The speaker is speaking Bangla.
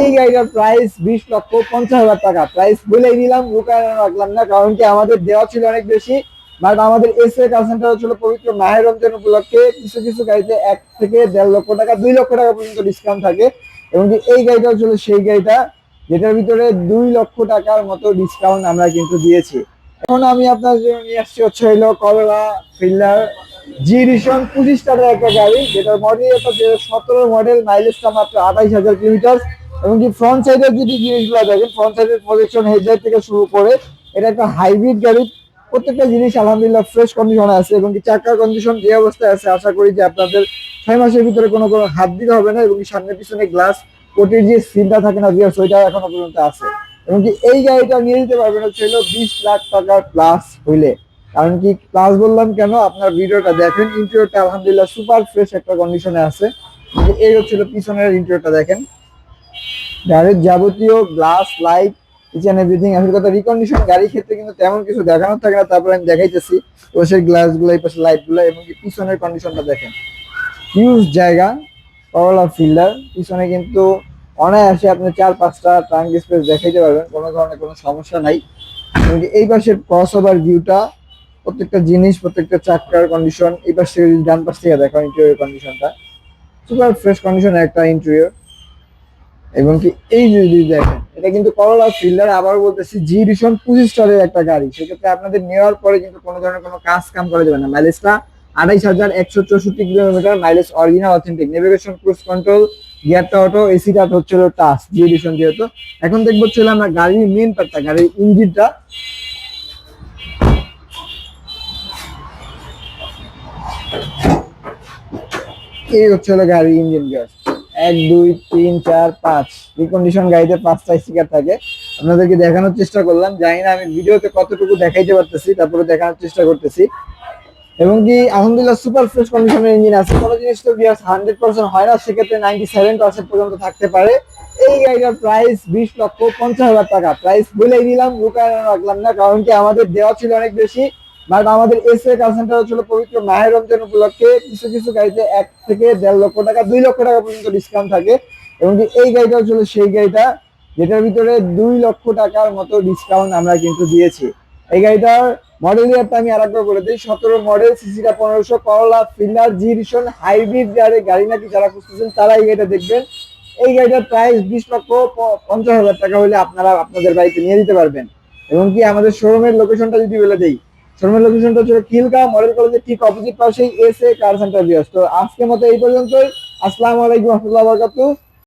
এই গাড়িটার প্রাইস বিশ লক্ষ পঞ্চাশ হাজার টাকা। প্রাইস বলেই দিলাম, লুকায় রাখলাম না, কারণ কি আমাদের দেওয়া ছিল অনেক বেশি বাট আমাদের এস এ কার সেন্টার ছিল পবিত্র মাহের রমজান উপলক্ষে কিছু কিছু গাড়িতে এক থেকে দেড় লক্ষ টাকা, দুই লক্ষ টাকা পর্যন্ত ডিসকাউন্ট থাকে। এবং এই গাড়িটা ছিল সেই গাড়িটা, যেটার ভিতরে দুই লক্ষ টাকার মতো ডিসকাউন্ট আমরা কিন্তু দিয়েছি। এখন আমি আপনার জন্য নিয়ে আসছি হচ্ছে হইল করলা ফিল্ডার জি রিশন পঁচিশ টাকার একটা গাড়ি, যেটার মডেল দু সতেরো মডেল মাইলেজটা মাত্র আঠাইশ হাজার কিলোমিটার এবং কি ফ্রন্ট সাইডের যদি জিনিসগুলো দেখেন ফ্রন্ট সাইডের প্রজেকশন হেডলাইট থেকে শুরু করে এটা একটা হাইব্রিড গাড়ি, প্রত্যেকটা জিনিস আলহামদুলিল্লাহ ফ্রেশ কন্ডিশনে আছে এবং কি চাকার কন্ডিশন যে অবস্থায় আছে, আশা করি যে আপনাদের ছয় মাসের ভিতরে কোনো কোনো হাত দিতে হবে না এবং সামনে পিছনে গ্লাস কোটির যে সিলটা থাকে না বিয়ার ওইটা এখনও পর্যন্ত আছে। এবং কি এই গাড়িটা নিয়ে যেতে পারবেন হচ্ছে হলো বিশ লাখ টাকার প্লাস হইলে। কারণ কি প্লাস বললাম কেন? আপনার ভিডিওটা দেখেন ইন্টেরিয়রটা আলহামদুলিল্লাহ সুপার ফ্রেশ একটা কন্ডিশনে আছে। এই হচ্ছিল পিছনের ইন্টেরিয়রটা দেখেন। গাড়ির যাবতীয় গ্লাস লাইট এন্ড এভরিথিং আসল কথা রিকন্ডিশন গাড়ির ক্ষেত্রে কিন্তু তেমন কিছু দেখানো থাকে না, তারপরে আমি দেখাইতেছি। তো সেই গ্লাসগুলো, এই পাশে লাইটগুলো, এবং পিছনের কন্ডিশনটা দেখেন। হিউজ জায়গা করলা ফিল্ডার পিছনে কিন্তু অনায়াসে আপনি চার পাঁচটা ট্রাঙ্ক স্পেস দেখাইতে পারবেন, কোনো ধরনের কোনো সমস্যা নাই। এই পাশের ক্রস ওভার ভিউটা প্রত্যেকটা জিনিস, প্রত্যেকটা চাক্কার কন্ডিশন এই পাশ থেকে যদি ডান পাশ থেকে দেখো ইন্টেরিয়র কন্ডিশনটা সুপার ফ্রেশ কন্ডিশনের একটা ইন্টেরিয়র এবং কি এই যদি দেখেন, এটা কিন্তু করলা ফিল্ডার আবার বলতেছি জি রিশন পঁচিশ স্টারের একটা গাড়ি। সেক্ষেত্রে আপনাদের নেওয়ার পরে কিন্তু কোনো ধরনের কোনো কাজ কাম করা যাবে না। মাইলেজটা আড়াইশ হাজার একশো চৌষট্টি kilometre mileage original authentic navigation cruise control গিয়ারটা auto এসিটা হচ্ছিল টাচ জি রিশন যেহেতু। এখন দেখব ছিল আমরা গাড়ির মেন পার্টটা গাড়ির ইঞ্জিনটা। এই হচ্ছে হলো গাড়ির ইঞ্জিন গিয়ার এক, দুই, তিন, চার, পাঁচ। রিকন্ডিশন গাড়িতে পাঁচটা স্টিকার থাকে। আপনাদেরকে দেখানোর চেষ্টা করলাম। জানি না আমি ভিডিওতে কতটুকু দেখাইতে পারতেছি, তারপরে দেখানোর চেষ্টা করতেছি। এবং কি, আলহামদুলিল্লাহ সুপার ফ্রেশ কন্ডিশনের ইঞ্জিন আছে। কোনো জিনিস তো বিয়াস হান্ড্রেড পার্সেন্ট হয় না, সেক্ষেত্রে নাইনটি সেভেন পার্সেন্ট পর্যন্ত থাকতে পারে। এই গাড়িটার প্রাইস বিশ লক্ষ পঞ্চাশ হাজার টাকা। প্রাইস বলেই দিলাম রাখলাম না, কারণ কি আমাদের দেওয়া ছিল অনেক বেশি। বাট আমাদের এস এ সেন্টার ছিল পবিত্র মাহের রমজান উপলক্ষে কিছু কিছু গাড়িতে এক থেকে দেড় লক্ষ টাকা, দুই লক্ষ টাকা পর্যন্ত ডিসকাউন্ট থাকে। এবং এই গাড়িটা ছিল সেই গাড়িটা, যেটার ভিতরে দুই লক্ষ টাকার মতো ডিসকাউন্ট আমরা কিন্তু দিয়েছি। এই গাড়িটার মডেল ইয়ারটা আমি আরেকবার বলে দিই। সতেরো মডেল সিসিটা পনেরোশো করলা ফিল্ডার জি হাইব্রিড গাড়ি নাকি যারা খুঁজতেছেন, তারা এই গাড়িটা দেখবেন। এই গাড়িটার প্রাইস বিশ লক্ষ পঞ্চাশ হাজার টাকা হলে আপনারা আপনাদের বাড়িতে নিয়ে দিতে পারবেন। এবং কি আমাদের শোরুমের লোকেশনটা যদি বলে দেই শোরুমের লোকেশনটা হচ্ছে কিলকা মডেল কলেজের ঠিক অপোজিট পাশেই এস এ কার সেন্টার বিয়াস তো আজকের মতো এই পর্যন্তই। আসসালামু আলাইকুম রহমতুল্লাহ বরকাতু